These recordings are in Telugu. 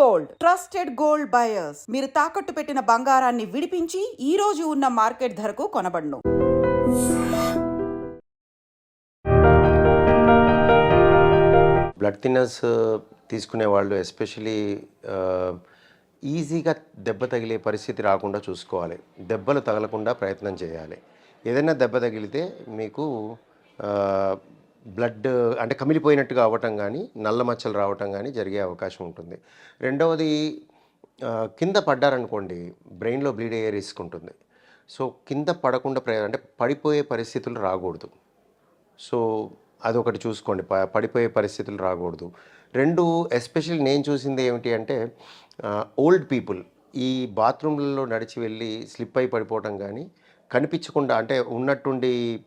గోల్డ్. Trusted gold buyers. మీరు తాకట్టు పెట్టిన బంగారాన్ని విడిపించి ఈ రోజు ఉన్న మార్కెట్ ధరకు కొనబడును. బ్లడ్ థిన్నర్స్ తీసుకునే వాళ్ళు ఎస్పెషలీ ఈజీగా దెబ్బ తగిలే పరిస్థితి రాకుండా చూసుకోవాలి. దెబ్బలు తగలకుండా ప్రయత్నం చేయాలి. ఏదైనా దెబ్బ తగిలితే మీకు బ్లడ్ అంటే కమిలిపోయినట్టుగా అవ్వటం కానీ నల్ల మచ్చలు రావటం కానీ జరిగే అవకాశం ఉంటుంది. రెండవది కింద పడ్డారనుకోండి బ్రెయిన్లో బ్లీడ్ అయ్యే రిస్క్ ఉంటుంది. సో కింద పడకుండా ప్రయ అంటే పడిపోయే పరిస్థితులు రాకూడదు. సో అదొకటి చూసుకోండి. ప- పడిపోయే పరిస్థితులు రాకూడదు. రెండు ఎస్పెషల్లీ నేను చూసింది ఏమిటి అంటే ఓల్డ్ పీపుల్ ఈ బాత్రూమ్లలో నడిచి వెళ్ళి స్లిప్ అయి పడిపోవటం కానీ కనిపించకుండా అంటే ఉన్నట్టుండి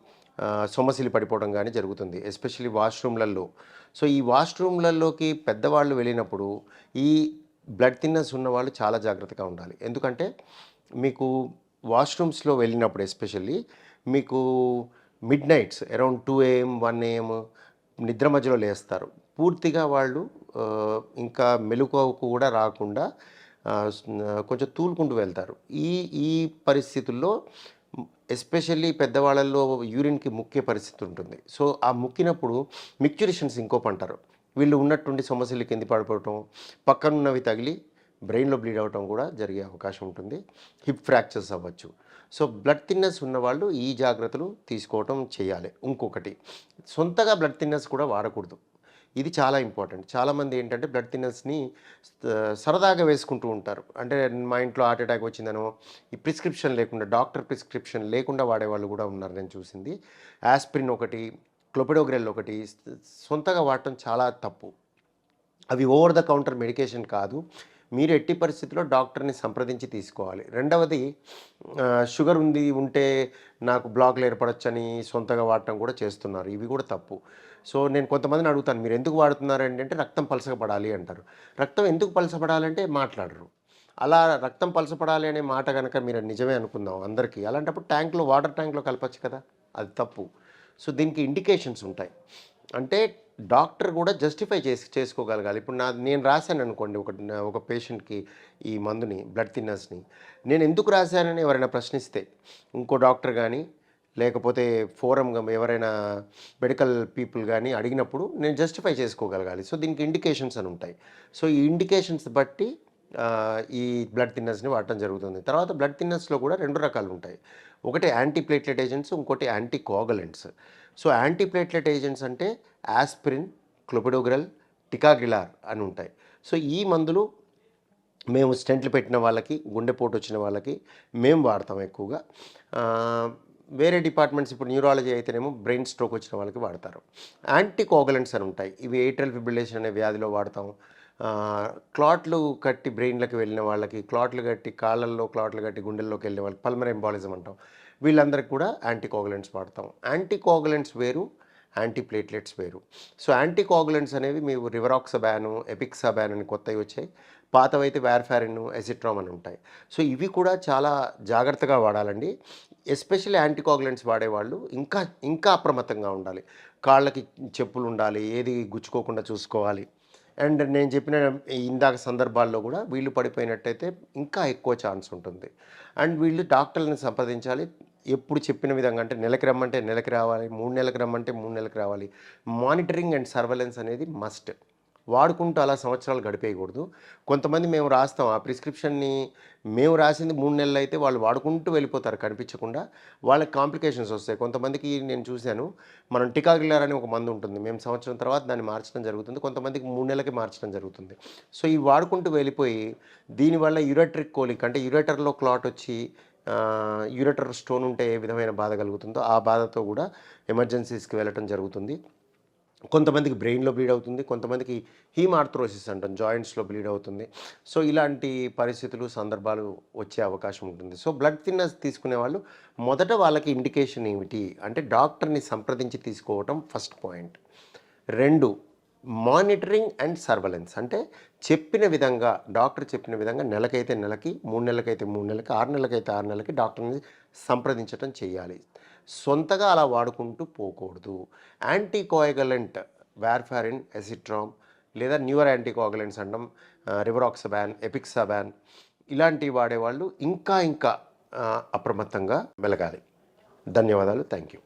సొమ్మసిలి పడిపోవడం కానీ జరుగుతుంది ఎస్పెషల్లీ వాష్రూమ్లలో. సో ఈ వాష్రూమ్లలోకి పెద్దవాళ్ళు వెళ్ళినప్పుడు ఈ బ్లడ్ థిన్నెస్ ఉన్న వాళ్ళు చాలా జాగ్రత్తగా ఉండాలి. ఎందుకంటే మీకు వాష్రూమ్స్లో వెళ్ళినప్పుడు ఎస్పెషల్లీ మీకు midnights around two AM one AM నిద్ర మధ్యలో లేస్తారు. పూర్తిగా వాళ్ళు ఇంకా మెలుకోకు కూడా రాకుండా కొంచెం తూలుకుంటూ వెళ్తారు. ఈ ఈ పరిస్థితుల్లో ఎస్పెషల్లీ పెద్దవాళ్ళల్లో యూరిన్కి ముఖ్య పరిస్థితి ఉంటుంది. సో ఆ ముక్కినప్పుడు మిక్చురేషన్స్ ఇంకోపు అంటారు. వీళ్ళు ఉన్నట్టుండి సమస్యలు కింద పడిపోవటం పక్కనున్నవి తగిలి బ్రెయిన్లో బ్లీడ్ అవటం కూడా జరిగే అవకాశం ఉంటుంది. హిప్ ఫ్రాక్చర్స్ అవ్వచ్చు. సో బ్లడ్ థిన్నెస్ ఉన్నవాళ్ళు ఈ జాగ్రత్తలు తీసుకోవటం చేయాలి. ఇంకొకటి సొంతగా బ్లడ్ థిన్నెస్ కూడా వాడకూడదు. ఇది చాలా ఇంపార్టెంట్. చాలామంది ఏంటంటే బ్లడ్ థిన్నర్స్ని సరదాగా వేసుకుంటూ ఉంటారు. అంటే మా ఇంట్లో హార్ట్ అటాక్ వచ్చిందనో ఈ ప్రిస్క్రిప్షన్ లేకుండా డాక్టర్ ప్రిస్క్రిప్షన్ లేకుండా వాడేవాళ్ళు కూడా ఉన్నారు నేను చూసింది. ఆస్పిరిన్ ఒకటి క్లోపిడోగ్రెల్ ఒకటి సొంతగా వాడటం చాలా తప్పు. అవి ఓవర్ ద కౌంటర్ మెడికేషన్ కాదు. మీరు ఎట్టి పరిస్థితిలో డాక్టర్ని సంప్రదించి తీసుకోవాలి. రెండవది షుగర్ ఉంది ఉంటే నాకు బ్లాక్లు ఏర్పడొచ్చని సొంతగా వాడటం కూడా చేస్తున్నారు. ఇవి కూడా తప్పు. సో నేను కొంతమందిని అడుగుతాను మీరు ఎందుకు వాడుతున్నారు? ఏంటంటే రక్తం పలసపడాలి అంటారు. రక్తం ఎందుకు పలసపడాలంటే మాట్లాడరు. అలా రక్తం పలసపడాలి అనే మాట కనుక మీరు నిజమే అనుకుందాం అందరికీ. అలాంటప్పుడు ట్యాంక్లో వాటర్ ట్యాంక్లో కలపచ్చు కదా. అది తప్పు. సో దీనికి ఇండికేషన్స్ ఉంటాయి. అంటే డాక్టర్ కూడా జస్టిఫై చేసి చేసుకోగలగాలి. ఇప్పుడు నా నేను రాశాను అనుకోండి ఒక ఒక పేషెంట్కి ఈ మందుని బ్లడ్ థిన్నర్స్ని నేను ఎందుకు రాశానని ఎవరైనా ప్రశ్నిస్తే ఇంకో డాక్టర్ కానీ లేకపోతే ఫోరం ఎవరైనా మెడికల్ పీపుల్ కానీ అడిగినప్పుడు నేను జస్టిఫై చేసుకోగలగాలి. సో దీనికి ఇండికేషన్స్ అని ఉంటాయి. సో ఈ ఇండికేషన్స్ బట్టి ఈ బ్లడ్ థిన్నర్స్ని వాడటం జరుగుతుంది. తర్వాత బ్లడ్ థిన్నర్స్లో కూడా రెండు రకాలు ఉంటాయి ఒకటి యాంటీ ప్లేట్లెట్ ఏజెంట్స్ ఇంకోటి anti కోగలెంట్స్ so anti platelet agents అంటే ఆస్పిరిన్ క్లోపిడోగ్రల్ టికాగిలార్ అని ఉంటాయి. సో ఈ మందులు మేము స్టెంట్లు పెట్టిన వాళ్ళకి గుండెపోటు వచ్చిన వాళ్ళకి మేము వాడతాం ఎక్కువగా. వేరే డిపార్ట్మెంట్స్ ఇప్పుడు న్యూరాలజీ అయితేనేమో బ్రెయిన్ స్ట్రోక్ వచ్చిన వాళ్ళకి వాడతారు. యాంటీ కోగలెంట్స్ అని ఉంటాయి. ఇవి ఏట్రల్ ఫిబ్రిలేషన్ అనే వ్యాధిలో వాడతాం. క్లాట్లు కట్టి బ్రెయిన్లకు వెళ్ళిన వాళ్ళకి క్లాట్లు కట్టి కాళ్ళల్లో క్లాట్లు కట్టి గుండెల్లోకి వెళ్ళే వాళ్ళకి పల్మర్ ఎంబాలిజం అంటాం. వీళ్ళందరికీ కూడా యాంటీకోగులెంట్స్ వాడతాం. యాంటీకోగులెంట్స్ వేరు యాంటీ ప్లేట్లెట్స్ వేరు. సో యాంటీకోగులెంట్స్ అనేవి మీకు రివరాక్సబ్యాను ఎపిక్సాబ్యాన్ అని కొత్తవి వచ్చాయి. పాతవైతే వ్యార్ఫారిన్ ఎసిట్రామ్ అని ఉంటాయి. సో ఇవి కూడా చాలా జాగ్రత్తగా వాడాలండి. ఎస్పెషల్లీ యాంటీకోగులెంట్స్ వాడేవాళ్ళు ఇంకా ఇంకా అప్రమత్తంగా ఉండాలి. కాళ్ళకి చెప్పులు ఉండాలి ఏది గుచ్చుకోకుండా చూసుకోవాలి. అండ్ నేను చెప్పిన ఇందాక సందర్భాల్లో కూడా వీళ్ళు పడిపోయినట్టయితే ఇంకా ఎక్కువ ఛాన్స్ ఉంటుంది. అండ్ వీళ్ళు డాక్టర్లను సంప్రదించాలి. ఎప్పుడు చెప్పిన విధంగా అంటే నెలకి రమ్మంటే నెలకి రావాలి మూడు నెలలకు రమ్మంటే మూడు నెలలకు రావాలి. మానిటరింగ్ అండ్ సర్వలెన్స్ అనేది మస్ట్. వాడుకుంటూ అలా సంవత్సరాలు గడిపేయకూడదు. కొంతమంది మేము రాస్తాం. ఆ ప్రిస్క్రిప్షన్ని మేము రాసింది మూడు నెలలు అయితే వాళ్ళు వాడుకుంటూ వెళ్ళిపోతారు. కనిపించకుండా వాళ్ళకి కాంప్లికేషన్స్ వస్తాయి. కొంతమందికి నేను చూశాను మనం టికాగిల్లర్ అని ఒక మందు ఉంటుంది. మేము సంవత్సరం తర్వాత దాన్ని మార్చడం జరుగుతుంది. కొంతమందికి మూడు నెలలకి మార్చడం జరుగుతుంది. సో ఈ వాడుకుంటూ వెళ్ళిపోయి దీనివల్ల యురేట్రిక్ కోలిక్ అంటే యురేటర్లో క్లాట్ వచ్చి యురేటర్ స్టోన్ ఉంటే ఏ విధమైన బాధ కలుగుతుందో ఆ బాధతో కూడా ఎమర్జెన్సీస్కి వెళ్ళటం జరుగుతుంది. కొంతమందికి బ్రెయిన్లో బ్లీడ్ అవుతుంది కొంతమందికి హీమార్థ్రోసిస్ అంటాం జాయింట్స్లో బ్లీడ్ అవుతుంది. సో ఇలాంటి పరిస్థితులు సందర్భాలు వచ్చే అవకాశం ఉంటుంది. సో బ్లడ్ థిన్నర్స్ తీసుకునే వాళ్ళు మొదట వాళ్ళకి ఇండికేషన్ ఏమిటి? అంటే డాక్టర్ని సంప్రదించి తీసుకోవటం ఫస్ట్ పాయింట్ రెండు మానిటరింగ్ అండ్ సర్వలెన్స్ అంటే చెప్పిన విధంగా డాక్టర్ చెప్పిన విధంగా నెలకైతే నెలకి మూడు నెలలకైతే మూడు నెలలకి ఆరు నెలలకైతే ఆరు నెలలకి డాక్టర్ని సంప్రదించడం చేయాలి. సొంతగా అలా వాడుకుంటూ పోకూడదు. యాంటీకోయగలెంట్ వ్యార్ఫారిన్ ఎసిట్రామ్ లేదా న్యూర్ యాంటీకోగలెంట్స్ అంటాం రివరాక్సబాన్ ఎపిక్సాబాన్ ఇలాంటివి వాడేవాళ్ళు ఇంకా ఇంకా అప్రమత్తంగా మెలగాలి. ధన్యవాదాలు. Thank you